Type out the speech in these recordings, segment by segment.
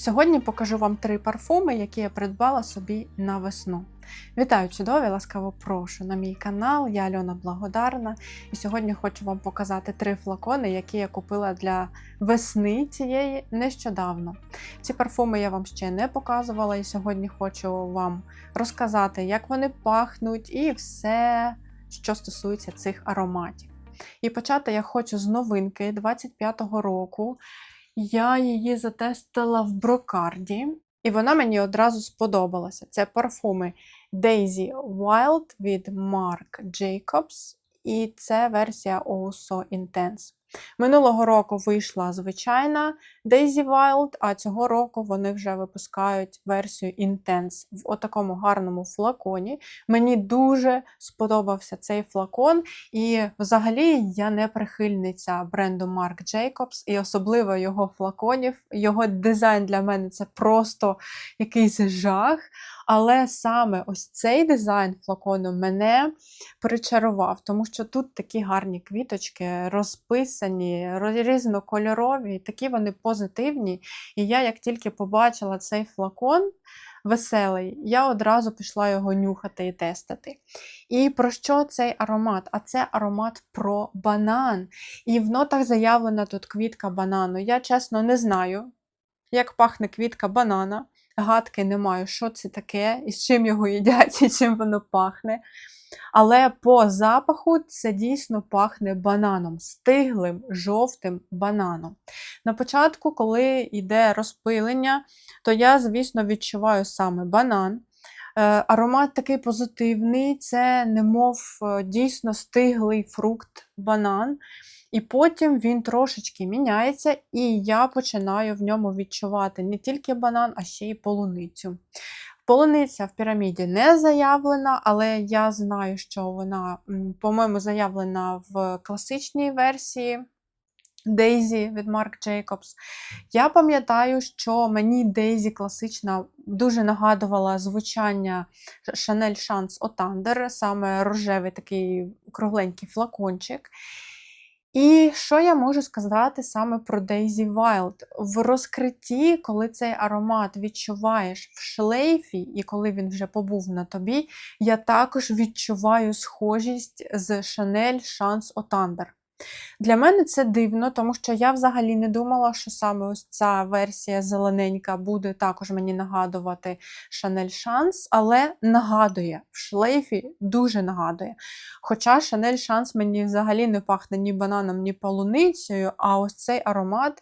Сьогодні покажу вам три парфуми, які я придбала собі на весну. Вітаю, чудові! Ласкаво прошу на мій канал. Я Альона Благодарна. І сьогодні хочу вам показати три флакони, які я купила для весни цієї нещодавно. Ці парфуми я вам ще не показувала, і сьогодні хочу вам розказати, як вони пахнуть, і все, що стосується цих ароматів. І почати я хочу з новинки 25-го року. Я її затестила в брокарді, і вона мені одразу сподобалася. Це парфуми Daisy Wild від Marc Jacobs, і це версія Oso Intense. Минулого року вийшла звичайна Daisy Wild, а цього року вони вже випускають версію Intense в отакому гарному флаконі. Мені дуже сподобався цей флакон, і взагалі я не прихильниця бренду Marc Jacobs, і особливо його флаконів. Його дизайн для мене це просто якийсь жах. Але саме ось цей дизайн флакону мене причарував, тому що тут такі гарні квіточки розписані, різнокольорові, такі вони позитивні. І я, як тільки побачила цей флакон веселий, я одразу пішла його нюхати і тестити. І про що цей аромат? А це аромат про банан. І в нотах заявлена тут квітка банану. Я чесно не знаю, як пахне квітка банана гадки не маю, що це таке, і з чим його їдять, і чим воно пахне. Але по запаху це дійсно пахне бананом, стиглим, жовтим бананом. На початку, коли йде розпилення, то я, звісно, відчуваю саме банан. Е, аромат такий позитивний, це немов е, дійсно стиглий фрукт банан. І потім він трошечки міняється, і я починаю в ньому відчувати не тільки банан, а ще й полуницю. Полуниця в піраміді не заявлена, але я знаю, що вона, по-моєму, заявлена в класичній версії. Дейзі від Marc Jacobs. Я пам'ятаю, що мені Дейзі класична дуже нагадувала звучання Chanel Chance Othander, саме рожевий такий кругленький флакончик. І що я можу сказати саме про Daisy Wild? В розкритті, коли цей аромат відчуваєш в шлейфі, і коли він вже побув на тобі, я також відчуваю схожість з Chanel Chance Othander. Для мене це дивно, тому що я взагалі не думала, що саме ось ця версія зелененька буде також мені нагадувати Chanel Chance, але нагадує, в шлейфі дуже нагадує. Хоча Chanel Chance мені взагалі не пахне ні бананом, ні полуницею, а ось цей аромат.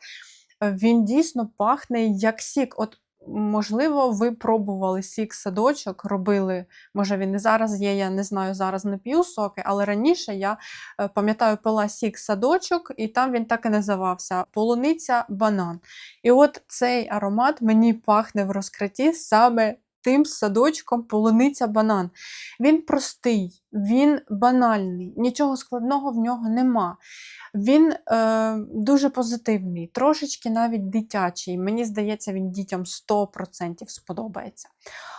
Він дійсно пахне як сік. От Можливо, ви пробували сік садочок, робили, може він і зараз є, я не знаю, зараз не п'ю соки, але раніше я е, пам'ятаю, пила сік садочок, і там він так і називався полуниця банан. І от цей аромат мені пахне в розкритті саме тим садочком полуниця банан. Він простий, він банальний, нічого складного в нього нема. Він е, дуже позитивний, трошечки навіть дитячий. Мені здається, він дітям 100% сподобається.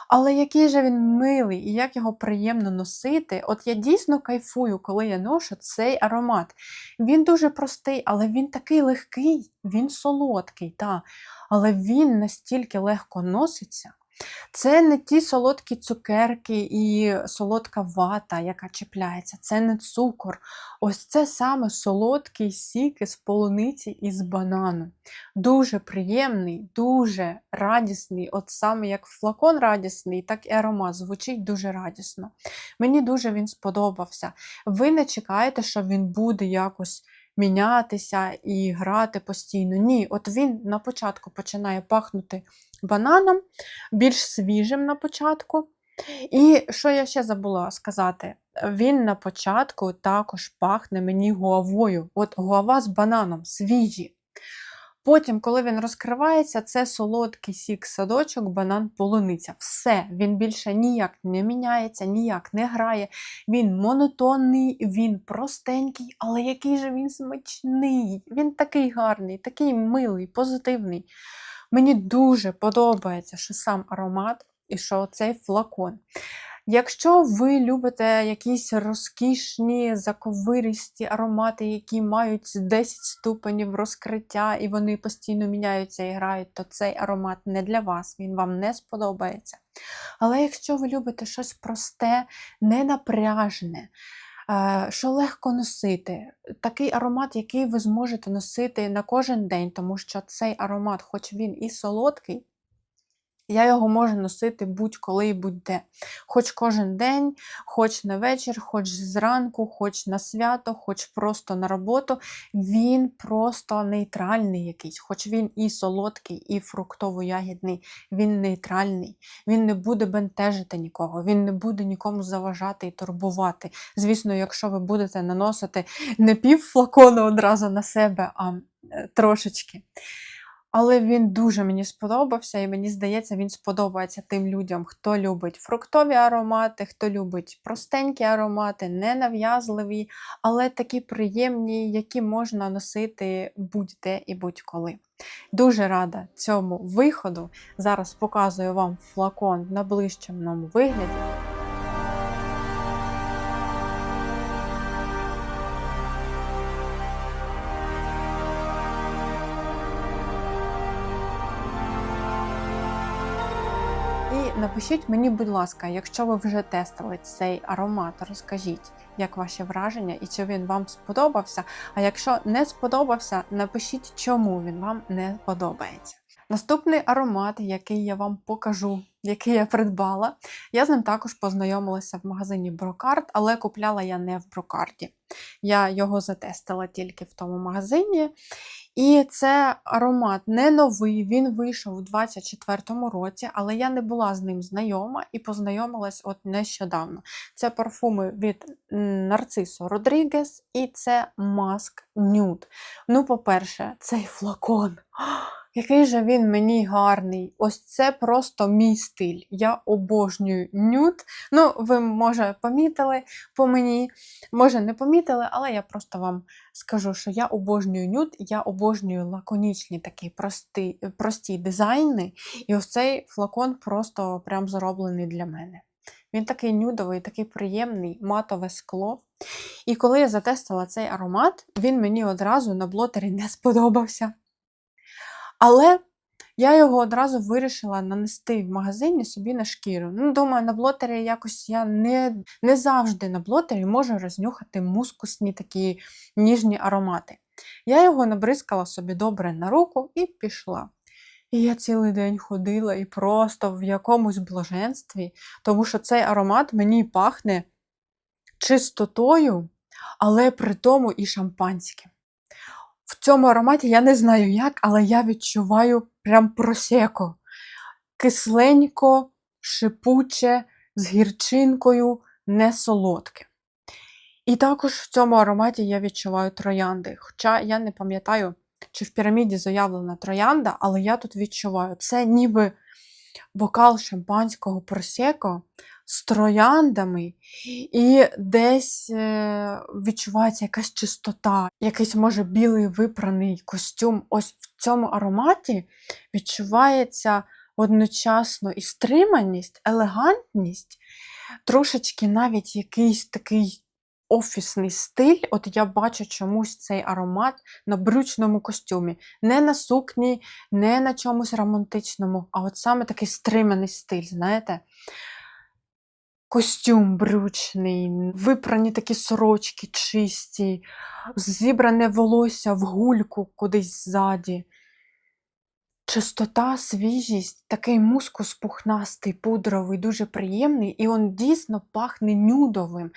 Але який же він милий і як його приємно носити, от я дійсно кайфую, коли я ношу цей аромат. Він дуже простий, але він такий легкий, він солодкий, та, але він настільки легко носиться. Це не ті солодкі цукерки і солодка вата, яка чіпляється, це не цукор. Ось це саме солодкий сік із полуниці і з банану. Дуже приємний, дуже радісний. От саме як флакон радісний, так і аромат звучить дуже радісно. Мені дуже він сподобався. Ви не чекаєте, що він буде якось мінятися і грати постійно. Ні, от він на початку починає пахнути бананом, більш свіжим на початку. І що я ще забула сказати? Він на початку також пахне мені гуавою. От гуава з бананом, свіжі. Потім, коли він розкривається, це солодкий сік, садочок, банан, полуниця. Все, він більше ніяк не міняється, ніяк не грає. Він монотонний, він простенький, але який же він смачний. Він такий гарний, такий милий, позитивний. Мені дуже подобається, що сам аромат і що цей флакон. Якщо ви любите якісь розкішні, заковиристі аромати, які мають 10 ступенів розкриття і вони постійно міняються і грають, то цей аромат не для вас, він вам не сподобається. Але якщо ви любите щось просте, ненапряжне, е, що легко носити, такий аромат, який ви зможете носити на кожен день, тому що цей аромат, хоч він і солодкий, я його можу носити будь-коли і будь-де. Хоч кожен день, хоч на вечір, хоч зранку, хоч на свято, хоч просто на роботу. Він просто нейтральний якийсь, хоч він і солодкий, і фруктово-ягідний, він нейтральний. Він не буде бентежити нікого, він не буде нікому заважати і турбувати. Звісно, якщо ви будете наносити не пів флакону одразу на себе, а е, трошечки. Але він дуже мені сподобався, і мені здається, він сподобається тим людям, хто любить фруктові аромати, хто любить простенькі аромати, ненав'язливі, але такі приємні, які можна носити будь-де і будь-коли. Дуже рада цьому виходу. Зараз показую вам флакон в наближченому вигляді. Напишіть мені, будь ласка, якщо ви вже тестили цей аромат, розкажіть, як ваші враження і чи він вам сподобався. А якщо не сподобався, напишіть, чому він вам не подобається. Наступний аромат, який я вам покажу, який я придбала, я з ним також познайомилася в магазині Брокард, але купляла я не в Брокарді. Я його затестила тільки в тому магазині. І це аромат не новий, він вийшов у 24-му році, але я не була з ним знайома і познайомилась от нещодавно. Це парфуми від Нарцисо Родрігес і це Маск Нюд. Ну, по-перше, цей флакон. Який же він мені гарний. Ось це просто мій стиль. Я обожнюю нюд. Ну, ви, може, помітили по мені, може, не помітили, але я просто вам скажу, що я обожнюю нюд, я обожнюю лаконічні такі прості, прості дизайни. І ось цей флакон просто прям зроблений для мене. Він такий нюдовий, такий приємний, матове скло. І коли я затестила цей аромат, він мені одразу на блотері не сподобався. Але я його одразу вирішила нанести в магазині собі на шкіру. Ну, думаю, на блотері якось я не не завжди на блотері можу рознюхати мускусні такі ніжні аромати. Я його набризкала собі добре на руку і пішла. І я цілий день ходила і просто в якомусь блаженстві, тому що цей аромат мені пахне чистотою, але при тому і шампанським. В цьому ароматі я не знаю як, але я відчуваю прям просеко. Кисленько, шипуче, з гірчинкою, не солодке. І також в цьому ароматі я відчуваю троянди. Хоча я не пам'ятаю, чи в піраміді заявлена троянда, але я тут відчуваю, це ніби бокал шампанського просеко з трояндами, і десь е, відчувається якась чистота, якийсь, може, білий випраний костюм. Ось в цьому ароматі відчувається одночасно і стриманість, елегантність, трошечки навіть якийсь такий. Офісний стиль, от я бачу чомусь цей аромат на брючному костюмі. Не на сукні, не на чомусь романтичному, а от саме такий стриманий стиль, знаєте? Костюм брючний, випрані такі сорочки чисті, зібране волосся в гульку кудись ззаді. Чистота, свіжість, такий мускус пухнастий, пудровий, дуже приємний, і він дійсно пахне нюдовим,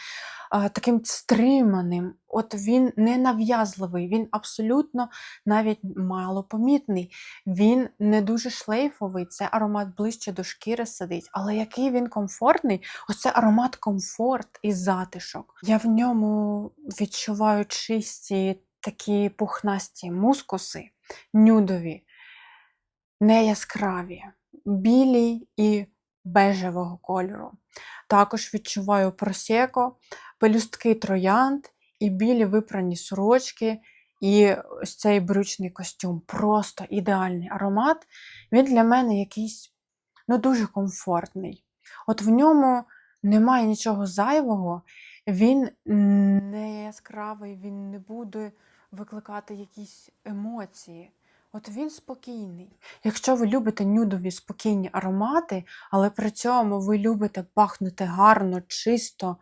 таким стриманим. От він не нав'язливий, він абсолютно навіть малопомітний. Він не дуже шлейфовий, це аромат ближче до шкіри сидить. Але який він комфортний, оце аромат комфорт і затишок. Я в ньому відчуваю чисті такі пухнасті мускуси, нюдові не яскраві, білі і бежевого кольору. Також відчуваю просеко, пелюстки троянд і білі випрані сорочки, і ось цей брючний костюм. Просто ідеальний аромат. Він для мене якийсь ну, дуже комфортний. От в ньому немає нічого зайвого, він не яскравий, він не буде викликати якісь емоції. От він спокійний. Якщо ви любите нюдові спокійні аромати, але при цьому ви любите пахнути гарно, чисто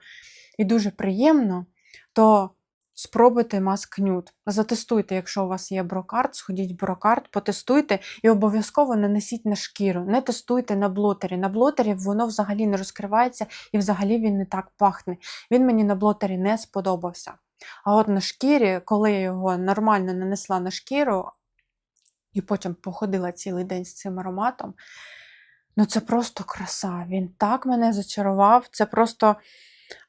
і дуже приємно, то спробуйте маск нюд. Затестуйте, якщо у вас є брокарт, сходіть в брокарт, потестуйте і обов'язково нанесіть на шкіру. Не тестуйте на блотері. На блотері воно взагалі не розкривається і взагалі він не так пахне. Він мені на блотері не сподобався. А от на шкірі, коли я його нормально нанесла на шкіру і потім походила цілий день з цим ароматом, ну це просто краса. Він так мене зачарував. Це просто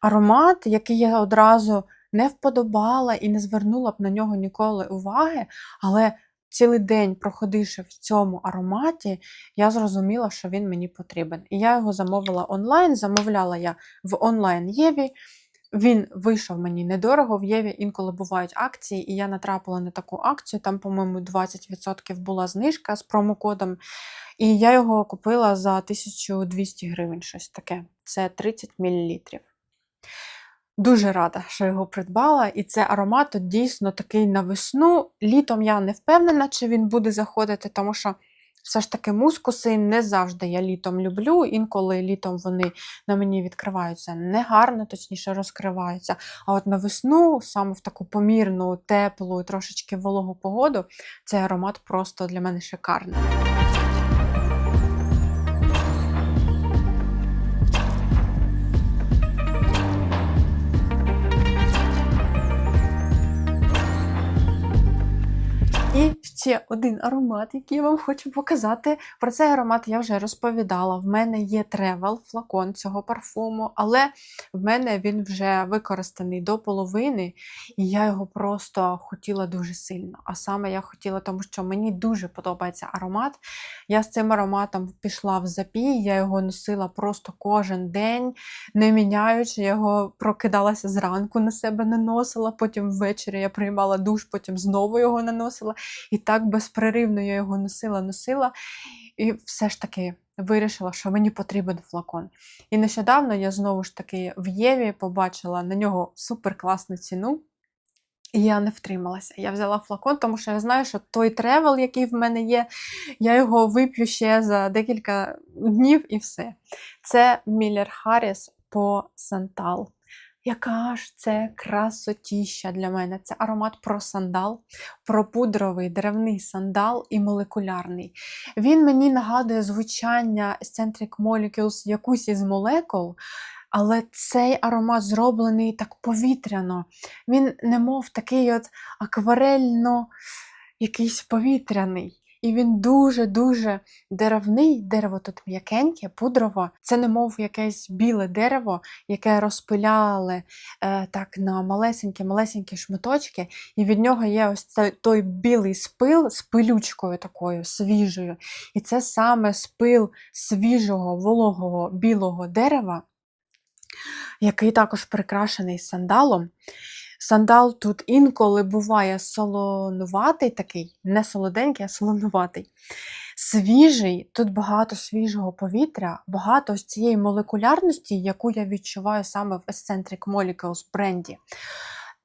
аромат, який я одразу не вподобала і не звернула б на нього ніколи уваги, але цілий день проходивши в цьому ароматі, я зрозуміла, що він мені потрібен. І я його замовила онлайн, замовляла я в онлайн Єві. Він вийшов мені недорого. В Єві інколи бувають акції, і я натрапила на таку акцію. Там, по-моєму, 20% була знижка з промокодом. І я його купила за 1200 гривень, щось таке. Це 30 мл. Дуже рада, що його придбала, і це аромат дійсно такий на весну. Літом я не впевнена, чи він буде заходити, тому що все ж таки мускуси не завжди я літом люблю. Інколи літом вони на мені відкриваються негарно, точніше розкриваються. А от на весну, саме в таку помірну, теплу, трошечки вологу погоду, цей аромат просто для мене шикарний. Ще один аромат, який я вам хочу показати. Про цей аромат я вже розповідала. В мене є тревел, флакон цього парфуму, але в мене він вже використаний до половини, і я його просто хотіла дуже сильно. А саме я хотіла, тому що мені дуже подобається аромат. Я з цим ароматом пішла в запій, я його носила просто кожен день, не міняючи, я його прокидалася зранку на себе наносила, потім ввечері я приймала душ, потім знову його наносила. І так безперервно я його носила, носила, і все ж таки вирішила, що мені потрібен флакон. І нещодавно я знову ж таки в Єві побачила на нього суперкласну ціну. І я не втрималася. Я взяла флакон, тому що я знаю, що той тревел, який в мене є, я його вип'ю ще за декілька днів і все. Це Міллер Харріс по Сантал. Яка ж це красотіща для мене? Це аромат про сандал, про пудровий деревний сандал і молекулярний. Він мені нагадує звучання Eccentric Molecules якусь із молекул, але цей аромат зроблений так повітряно. Він немов такий от акварельно якийсь повітряний. І він дуже-дуже деревний, дерево тут м'якеньке, пудрово. Це немов якесь біле дерево, яке розпиляли е, так на малесенькі-малесенькі шматочки, і від нього є ось цей, той білий спил з пилючкою такою свіжою. І це саме спил свіжого, вологого білого дерева, який також прикрашений сандалом. Сандал тут інколи буває солонуватий такий, не солоденький, а солонуватий. Свіжий, тут багато свіжого повітря, багато з цієї молекулярності, яку я відчуваю саме в Eccentric Molecules бренді.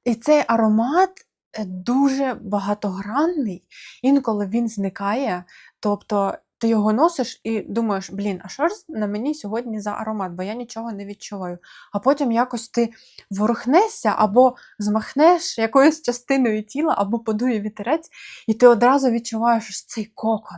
І цей аромат е, дуже багатогранний, інколи він зникає. Тобто ти його носиш і думаєш, блін, а що ж на мені сьогодні за аромат, бо я нічого не відчуваю. А потім якось ти ворухнешся або змахнеш якоюсь частиною тіла, або подує вітерець, і ти одразу відчуваєш ось цей кокон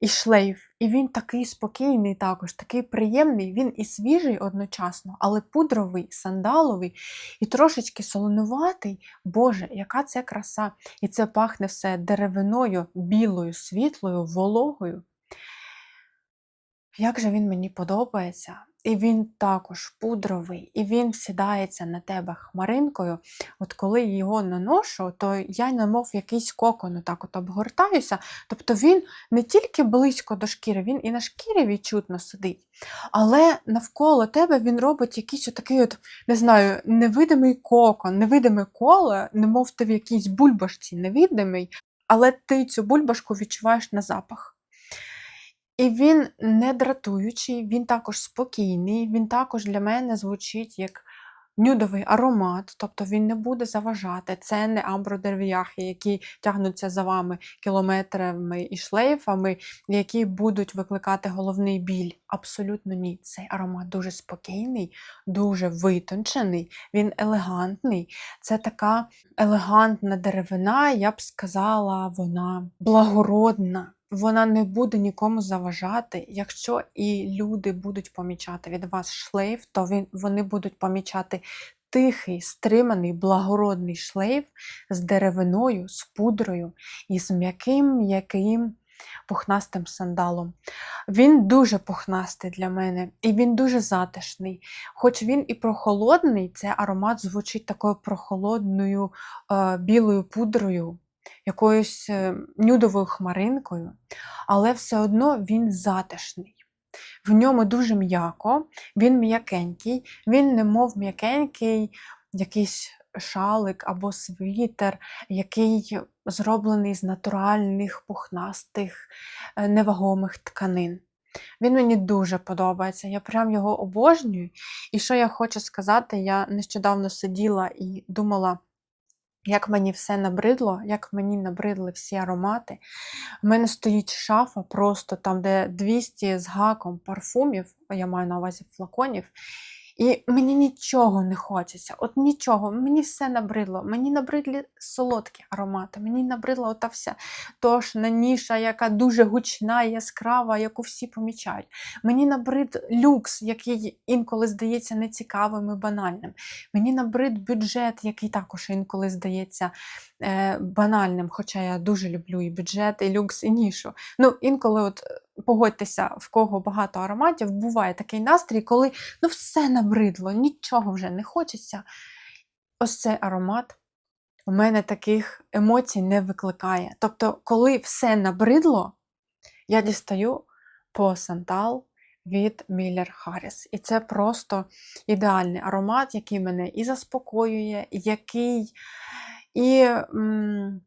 і шлейф. І він такий спокійний, також, такий приємний, він і свіжий одночасно, але пудровий, сандаловий і трошечки солонуватий. Боже, яка це краса! І це пахне все деревиною, білою, світлою, вологою. Як же він мені подобається, і він також пудровий, і він сідається на тебе хмаринкою. От коли його наношу, то я немов якийсь кокон отак от обгортаюся. Тобто він не тільки близько до шкіри, він і на шкірі відчутно сидить. Але навколо тебе він робить якийсь отакий, от, не знаю, невидимий кокон, невидиме коло, немов ти в якійсь бульбашці невидимий, але ти цю бульбашку відчуваєш на запах. І він не дратуючий, він також спокійний, він також для мене звучить як нюдовий аромат, тобто він не буде заважати. Це не амбродерв'яхи, які тягнуться за вами кілометрами і шлейфами, які будуть викликати головний біль. Абсолютно ні. Цей аромат дуже спокійний, дуже витончений, він елегантний. Це така елегантна деревина, я б сказала, вона благородна. Вона не буде нікому заважати. Якщо і люди будуть помічати від вас шлейф, то він, вони будуть помічати тихий, стриманий, благородний шлейф з деревиною, з пудрою і з м'яким, м'яким пухнастим сандалом. Він дуже пухнастий для мене, і він дуже затишний. Хоч він і прохолодний, цей аромат звучить такою прохолодною е, білою пудрою якоюсь е, нюдовою хмаринкою, але все одно він затишний. В ньому дуже м'яко, він м'якенький, він немов м'якенький якийсь шалик або світер, який зроблений з натуральних, пухнастих, е, невагомих тканин. Він мені дуже подобається, я прям його обожнюю. І що я хочу сказати, я нещодавно сиділа і думала, як мені все набридло, як мені набридли всі аромати. У мене стоїть шафа, просто там, де 200 з гаком парфумів, я маю на увазі флаконів. І мені нічого не хочеться, от нічого, мені все набридло. Мені набридлі солодкі аромати, мені набридла ота вся тошна ніша, яка дуже гучна яскрава, яку всі помічають. Мені набрид люкс, який інколи здається нецікавим і банальним. Мені набрид бюджет, який також інколи здається е, банальним, хоча я дуже люблю і бюджет, і люкс, і нішу. Ну, інколи от погодьтеся, в кого багато ароматів, буває такий настрій, коли ну все набридло, нічого вже не хочеться. Ось цей аромат у мене таких емоцій не викликає. Тобто, коли все набридло, я дістаю по Сантал від Міллер Харріс. І це просто ідеальний аромат, який мене і заспокоює, який і м,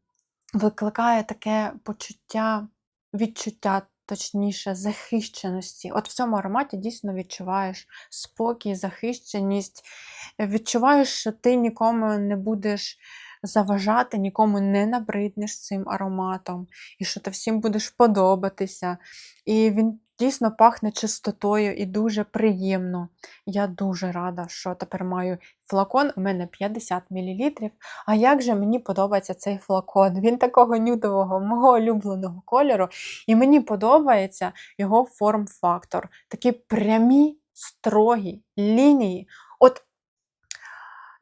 викликає таке почуття, відчуття точніше, захищеності. От в цьому ароматі дійсно відчуваєш спокій, захищеність, відчуваєш, що ти нікому не будеш заважати, нікому не набриднеш цим ароматом, і що ти всім будеш подобатися. І він дійсно пахне чистотою і дуже приємно. Я дуже рада, що тепер маю флакон, у мене 50 мл. А як же мені подобається цей флакон? Він такого нюдового, мого улюбленого кольору. І мені подобається його форм-фактор. Такі прямі, строгі лінії. От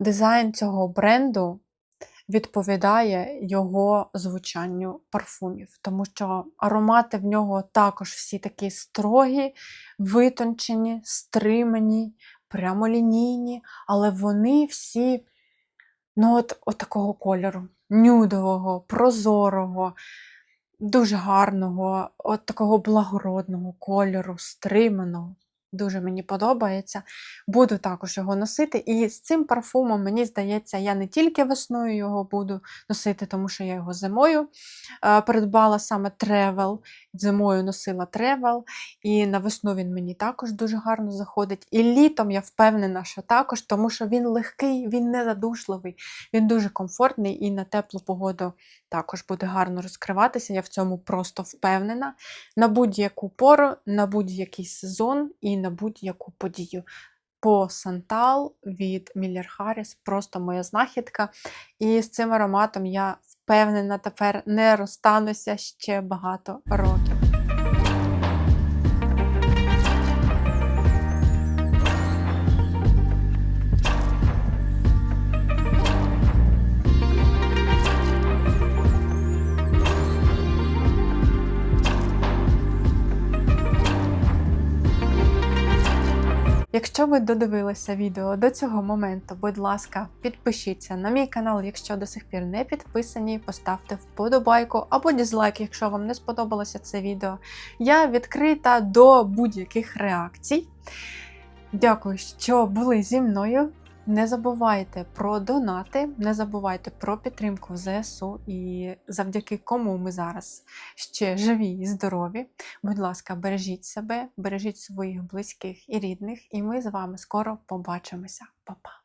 дизайн цього бренду відповідає його звучанню парфумів, тому що аромати в нього також всі такі строгі, витончені, стримані, прямолінійні, але вони всі ну от, от такого кольору, нюдового, прозорого, дуже гарного, от такого благородного кольору, стриманого. Дуже мені подобається. Буду також його носити. І з цим парфумом, мені здається, я не тільки весною його буду носити, тому що я його зимою е, придбала саме тревел. Зимою носила тревел, і на весну він мені також дуже гарно заходить. І літом я впевнена, що також, тому що він легкий, він не задушливий, він дуже комфортний і на теплу погоду також буде гарно розкриватися. Я в цьому просто впевнена. На будь-яку пору, на будь-який сезон і на будь-яку подію. По Сантал від Міллер Харріс, просто моя знахідка. І з цим ароматом я впевнена, тепер не розстануся ще багато років. Якщо ви додивилися відео до цього моменту, будь ласка, підпишіться на мій канал, якщо до сих пір не підписані, поставте вподобайку або дізлайк, якщо вам не сподобалося це відео. Я відкрита до будь-яких реакцій. Дякую, що були зі мною. Не забувайте про донати, не забувайте про підтримку ЗСУ і завдяки кому ми зараз ще живі і здорові. Будь ласка, бережіть себе, бережіть своїх близьких і рідних, і ми з вами скоро побачимося. Па-па!